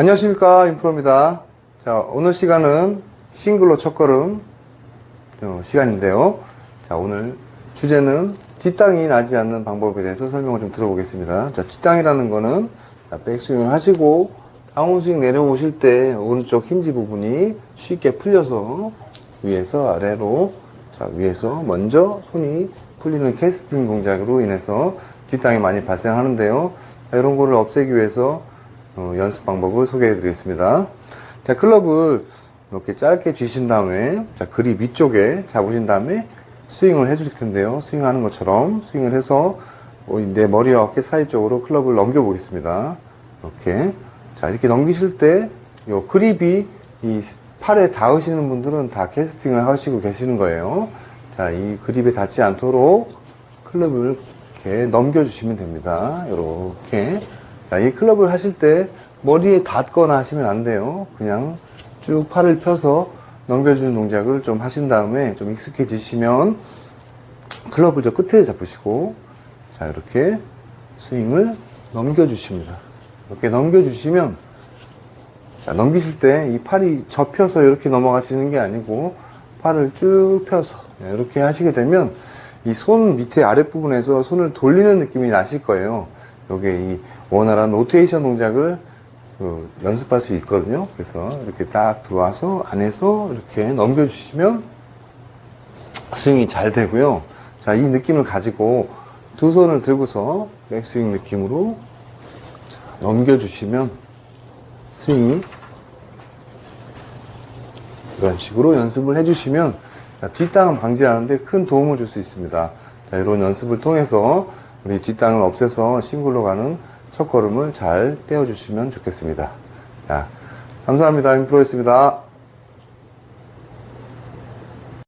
안녕하십니까 인프로입니다. 자 오늘 시간은 싱글로 첫걸음 어, 시간인데요. 자 오늘 주제는 뒷땅이 나지 않는 방법에 대해서 설명을 좀 들어보겠습니다. 자 뒷땅이라는 거는 자, 백스윙을 하시고 다운스윙 내려오실 때 오른쪽 힌지 부분이 쉽게 풀려서 위에서 아래로 자 위에서 먼저 손이 풀리는 캐스팅 동작으로 인해서 뒷땅이 많이 발생하는데요. 자, 이런 거를 없애기 위해서 어, 연습 방법을 소개해 드리겠습니다. 자, 클럽을 이렇게 짧게 쥐신 다음에, 자, 그립 위쪽에 잡으신 다음에 스윙을 해 주실 텐데요. 스윙하는 것처럼 스윙을 해서 어, 내 머리와 어깨 사이 쪽으로 클럽을 넘겨 보겠습니다. 이렇게. 자, 이렇게 넘기실 때, 요 그립이 이 팔에 닿으시는 분들은 다 캐스팅을 하시고 계시는 거예요. 자, 이 그립에 닿지 않도록 클럽을 이렇게 넘겨주시면 됩니다. 이렇게. 자, 이 클럽을 하실 때 머리에 닿거나 하시면 안 돼요. 그냥 쭉 팔을 펴서 넘겨주는 동작을 좀 하신 다음에 좀 익숙해지시면 클럽을 저 끝에 잡으시고 자, 이렇게 스윙을 넘겨주십니다. 이렇게 넘겨주시면 자, 넘기실 때 이 팔이 접혀서 이렇게 넘어가시는 게 아니고 팔을 쭉 펴서 이렇게 하시게 되면 이 손 밑에 아랫부분에서 손을 돌리는 느낌이 나실 거예요. 요게 이 원활한 로테이션 동작을 그 연습할 수 있거든요. 그래서 이렇게 딱 들어와서 안에서 이렇게 넘겨주시면 스윙이 잘 되고요. 자, 이 느낌을 가지고 두 손을 들고서 백스윙 느낌으로 자, 넘겨주시면 스윙이 이런 식으로 연습을 해주시면 뒷땅을 방지하는데 큰 도움을 줄 수 있습니다. 자, 이런 연습을 통해서 우리 뒷땅을 없애서 싱글로 가는 첫 걸음을 잘 떼어주시면 좋겠습니다. 자, 감사합니다. 인프로였습니다.